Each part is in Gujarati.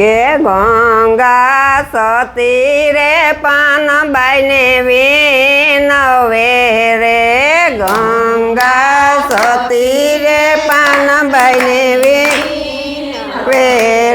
કે ગંગા સતી રે પાનબાઈને વિનવે રે ગંગા સતી રે પાનબાઈને વિનવે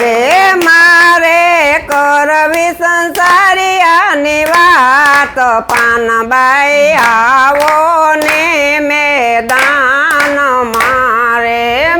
રે મારે કરવી સંસારિયાની વાત પાનબાઈ આવો ને મેદાન મારે મારે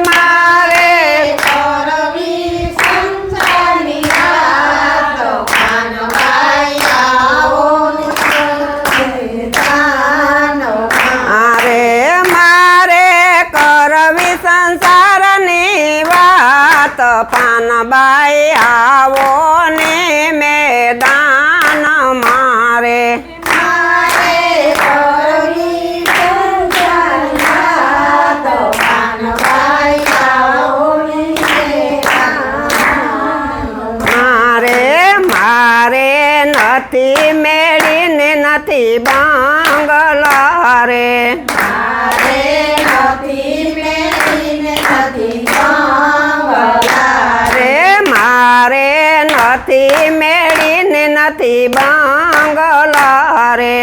મારે નથી મેળીને નથી બાંગલા રે. મારે નથી મેળીને નથી બાંગલા રે.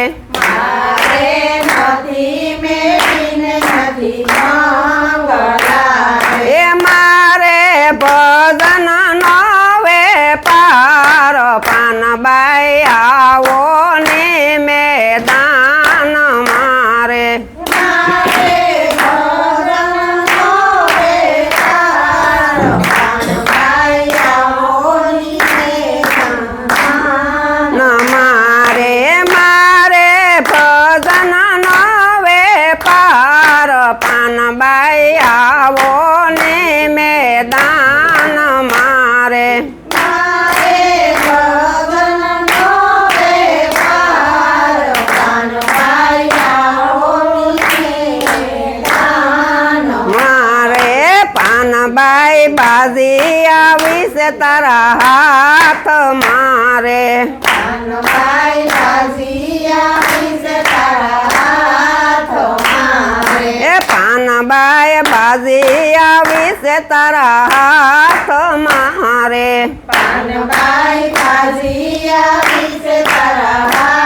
બાજી આવી છે તારા હાથ મારે કાનભાઈ રાજીયા વિશે તારા હાથો મારે. એ પાનબાઈ બાજી આવી છે તારા હાથ મારે કાનભાઈ રાજીયા વિશે તારા હાથો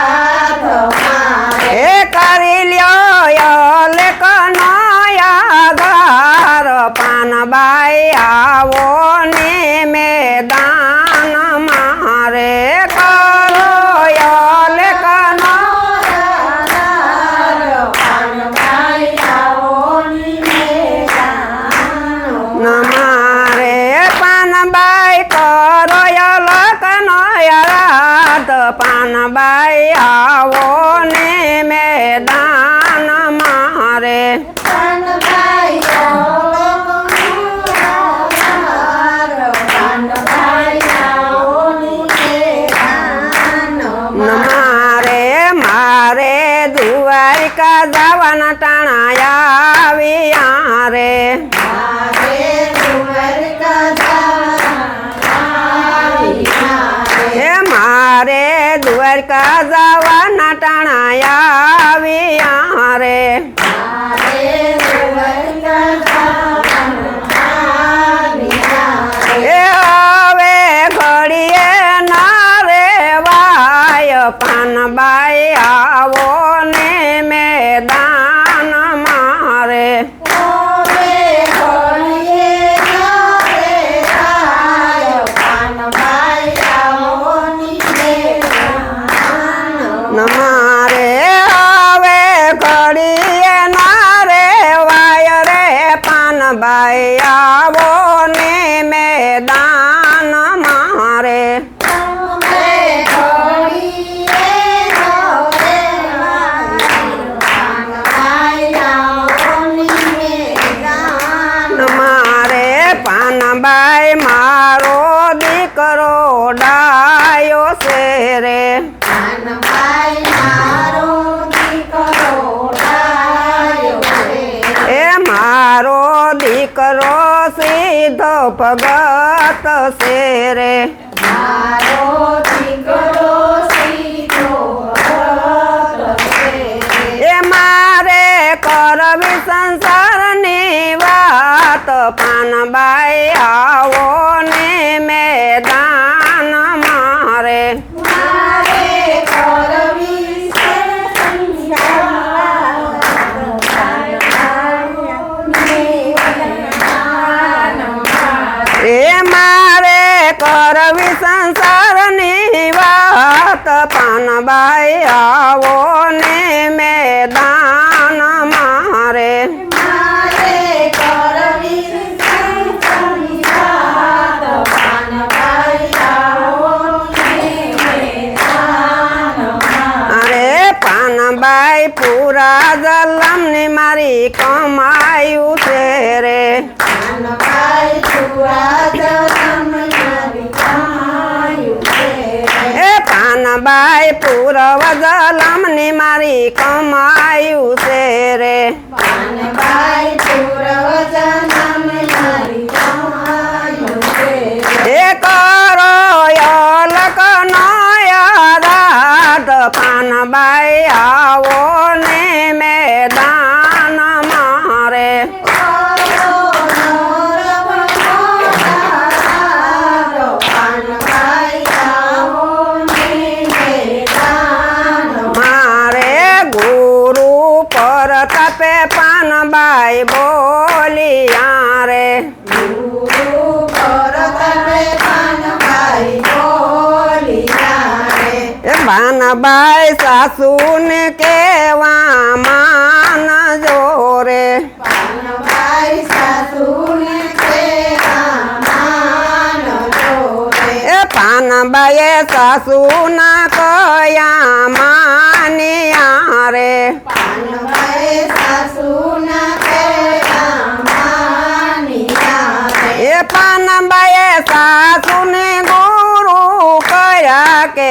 આવો ને મેદાન મારે પાનબાઈ આવો ને મેદાન જવાના ટાણા આવ્યા રે. હે મારે દ્વારકા જવાના ટાણા ડાયો છે રે. એ મારો દીકરો સીધો ભગત છે રે. એ મારે કરવી સંસારની વાત. પાનબાઈ આવો પાનબાઈ આવો ને મેદાન મારે પાનબાઈ પૂરા જલમની મારી કમાયું છે રે. એ પાનબાઈ પૂરવ જલમની મારી કમાયું પાનબાઈ આવો ને મેદાન મારે મારે ગુરુ પર તપે પાનબાઈ બોલિયા રે એ પાનબાઈ સાસુને કેવા માન જોરે પાનબાઈ પાનબાઈએ સાસુના કયા માનિયા રે?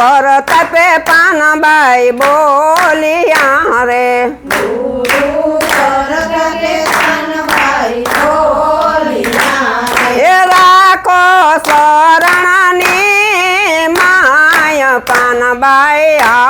પર તપે પાનબાઈ બોલિયા રે. એ રાખો શરણની માય પાનબાઈ આવો